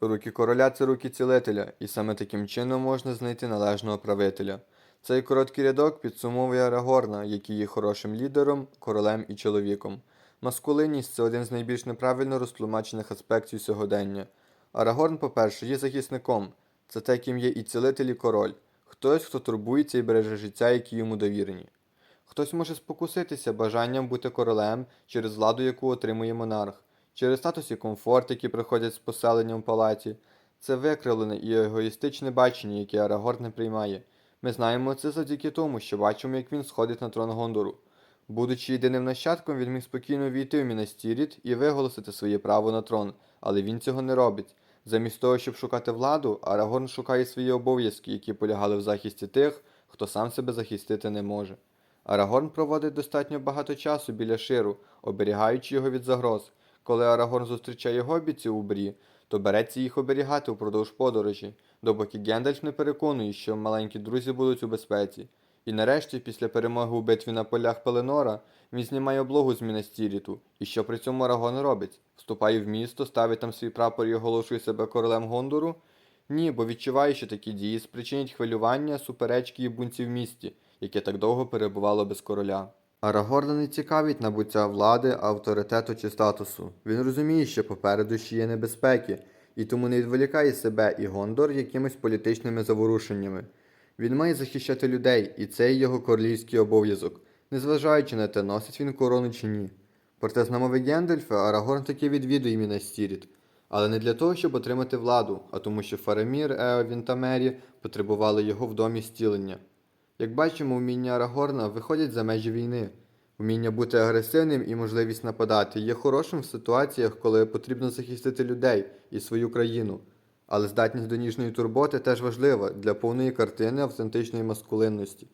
Руки короля це руки цілителя, і саме таким чином можна знайти належного правителя. Цей короткий рядок підсумовує Арагорна, який є хорошим лідером, королем і чоловіком. Маскулинність це один з найбільш неправильно розтлумачених аспектів сьогодення. Арагорн, по-перше, є захисником, це те, ким є і цілитель, і король, хтось, хто турбується і береже життя, які йому довірені. Хтось може спокуситися бажанням бути королем через владу, яку отримує монарх, через статус і комфорт, які приходять з поселенням в палаті. Це викривлене і егоїстичне бачення, яке Арагорн не приймає. Ми знаємо це завдяки тому, що бачимо, як він сходить на трон Гондору. Будучи єдиним нащадком, він міг спокійно війти в Мінастіріт і виголосити своє право на трон, але він цього не робить. Замість того, щоб шукати владу, Арагорн шукає свої обов'язки, які полягали в захисті тих, хто сам себе захистити не може. Арагорн проводить достатньо багато часу біля ширу, оберігаючи його від загроз. Коли Арагорн зустрічає гобітів у брі, то береться їх оберігати впродовж подорожі, допоки Гендальф не переконує, що маленькі друзі будуть у безпеці. І нарешті, після перемоги у битві на полях Пеленора, він знімає облогу з Мінастіріту. І що при цьому Арагон робить? Вступає в місто, ставить там свій прапор і оголошує себе королем Гондору? Ні, бо відчуває, що такі дії спричинять хвилювання, суперечки і бунці в місті, яке так довго перебувало без короля. Арагорна не цікавить набуття влади, авторитету чи статусу. Він розуміє, що попереду ще є небезпеки, і тому не відволікає себе і Гондор якимись політичними заворушеннями. Він має захищати людей, і це його королівський обов'язок, незважаючи на те, носить він корону чи ні. Проте з намови Гендальфа Арагорн таки відвідує Мінастіріт, але не для того, щоб отримати владу, а тому, що Фарамір, Еовін та потребували його в домі стілення. Як бачимо, вміння Арагорна виходять за межі війни. Вміння бути агресивним і можливість нападати є хорошим в ситуаціях, коли потрібно захистити людей і свою країну. Але здатність до ніжної турботи теж важлива для повної картини автентичної маскулинності.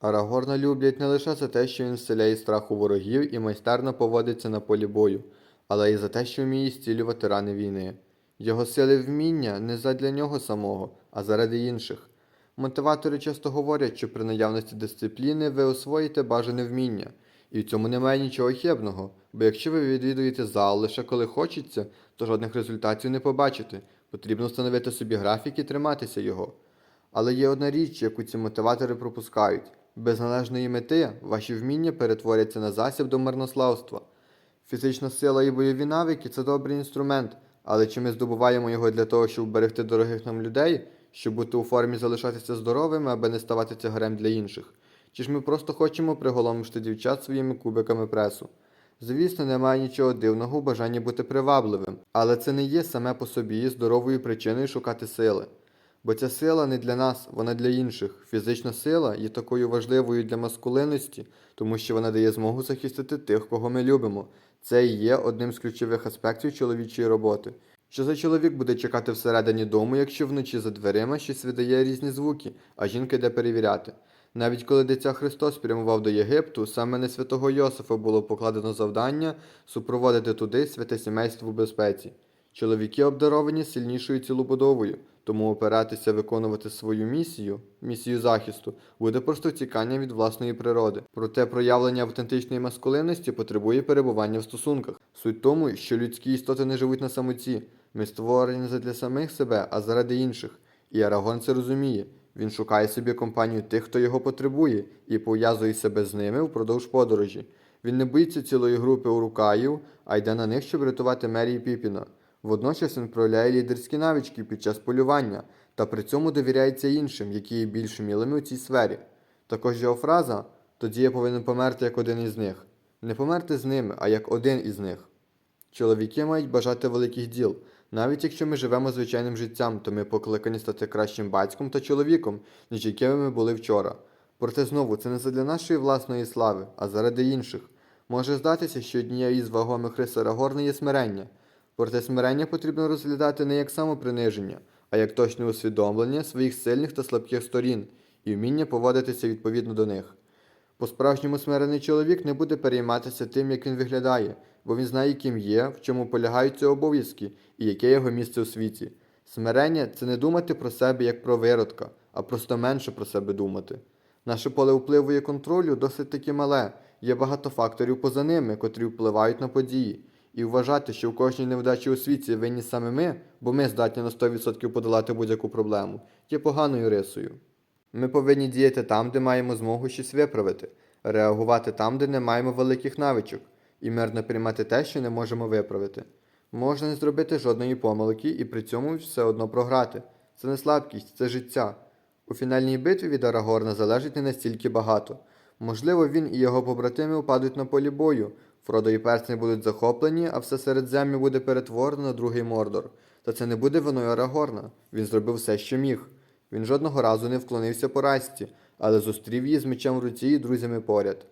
Арагорна люблять не лише за те, що він вселяє страх у ворогів і майстерно поводиться на полі бою, але й за те, що вміє зцілювати рани війни. Його сили вміння не задля нього самого, а заради інших. Мотиватори часто говорять, що при наявності дисципліни ви освоїте бажане вміння, і в цьому немає нічого хибного, бо якщо ви відвідуєте зал лише коли хочеться, то жодних результатів не побачите. Потрібно встановити собі графік і триматися його. Але є одна річ, яку ці мотиватори пропускають: без належної мети ваші вміння перетворяться на засіб до марнославства. Фізична сила і бойові навики це добрий інструмент, але чи ми здобуваємо його для того, щоб берегти дорогих нам людей, щоб бути у формі залишатися здоровими, аби не ставати тягарем для інших? Чи ж ми просто хочемо приголомшити дівчат своїми кубиками пресу? Звісно, немає нічого дивного у бажанні бути привабливим, але це не є саме по собі здоровою причиною шукати сили. Бо ця сила не для нас, вона для інших. Фізична сила є такою важливою для маскулинності, тому що вона дає змогу захистити тих, кого ми любимо. Це і є одним з ключових аспектів чоловічої роботи. Що за чоловік буде чекати всередині дому, якщо вночі за дверима щось видає різні звуки, а жінка йде перевіряти. Навіть коли дитя Христос прямував до Єгипту, саме на святого Йосифа було покладено завдання супроводити туди святе сімейство в безпеці. Чоловіки обдаровані сильнішою цілобудовою, тому опиратися виконувати свою місію, місію захисту, буде просто втікання від власної природи. Проте проявлення автентичної маскулинності потребує перебування в стосунках. Суть тому, що людські істоти не живуть на самоті. Ми створені не для самих себе, а заради інших. І Арагон це розуміє. Він шукає собі компанію тих, хто його потребує, і пов'язує себе з ними впродовж подорожі. Він не боїться цілої групи урукаїв, а йде на них, щоб рятувати Мері і Піпіна. Водночас він проявляє лідерські навички під час полювання та при цьому довіряється іншим, які є більш вмілими у цій сфері. Також його фраза тоді я повинен померти як один із них. Не померти з ними, а як один із них. Чоловіки мають бажати великих діл. Навіть якщо ми живемо звичайним життям, то ми покликані стати кращим батьком та чоловіком, ніж якими ми були вчора. Проте знову це не задля нашої власної слави, а заради інших. Може здатися, що однією із вагомих рис Арагорна є смирення. Проте смирення потрібно розглядати не як самоприниження, а як точне усвідомлення своїх сильних та слабких сторін і вміння поводитися відповідно до них. По-справжньому смирений чоловік не буде перейматися тим, як він виглядає, бо він знає, ким є, в чому полягають ці обов'язки і яке його місце у світі. Смирення це не думати про себе як про виродка, а просто менше про себе думати. Наше поле впливу і контролю досить таки мале, є багато факторів поза ними, котрі впливають на події. І вважати, що в кожній невдачі у світі винні саме ми, бо ми здатні на 100% подолати будь-яку проблему, є поганою рисою. Ми повинні діяти там, де маємо змогу щось виправити, реагувати там, де не маємо великих навичок, і мирно приймати те, що не можемо виправити. Можна не зробити жодної помилки і при цьому все одно програти. Це не слабкість, це життя. У фінальній битві від Арагорна залежить не настільки багато. Можливо, він і його побратими упадуть на полі бою. Фродо і персні будуть захоплені, а все середзем'я буде перетворено на другий Мордор. Та це не буде виною Арагорна. Він зробив все, що міг. Він жодного разу не вклонився поразці, але зустрів її з мечем в руці і друзями поряд.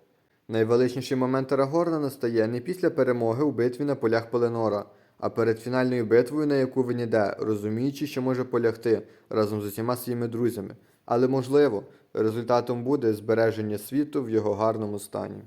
Найвеличніший момент Арагорна настає не після перемоги у битві на полях Пеленора, а перед фінальною битвою, на яку він іде, розуміючи, що може полягти разом з усіма своїми друзями. Але можливо, результатом буде збереження світу в його гарному стані.